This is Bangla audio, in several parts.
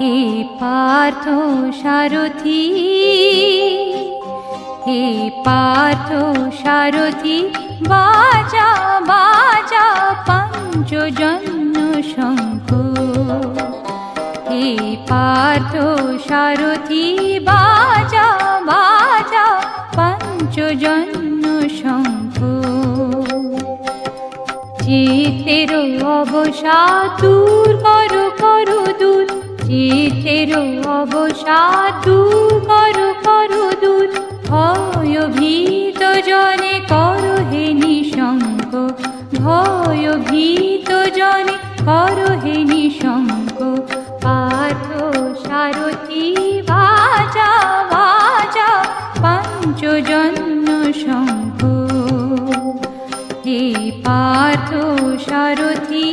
পার্থ সারথি, হে পার্থ সারথি, বাজা বাজা পঞ্চজন্য শঙ্খ হে পার্থ সারথি, বাজা বাজা পঞ্চজন্য শঙ্খ চিতের অবসাদ চিতের অবসাদ করো করো দূর ভয় ভীত জনে করো হে নিশঙ্ক। ভয় ভীত জনে করো হে নিশঙ্ক। পার্থ সারথি বাজা বাজা পঞ্চজন্য শঙ্খ। হে পার্থ সারথি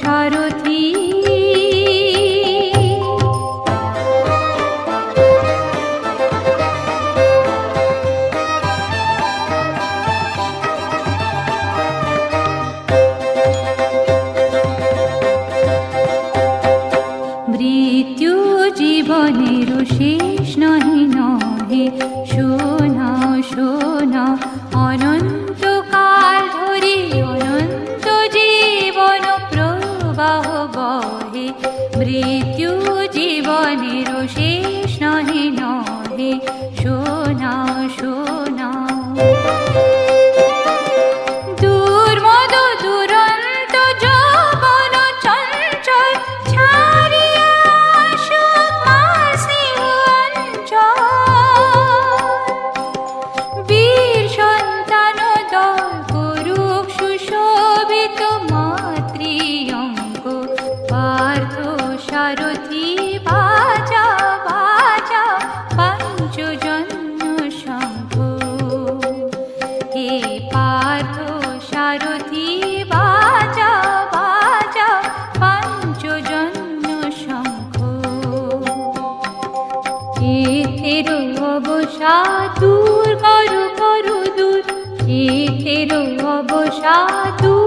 সারথি। পার্থ সারথি বাজা বাজা, পঞ্চজন্য শঙ্খ হে পার্থ, সারথি বাজা বাজা, পঞ্চজন্য শঙ্খ চিতের অবসাদ দূর, করু করু দূর। চিতের অবসাদ দূর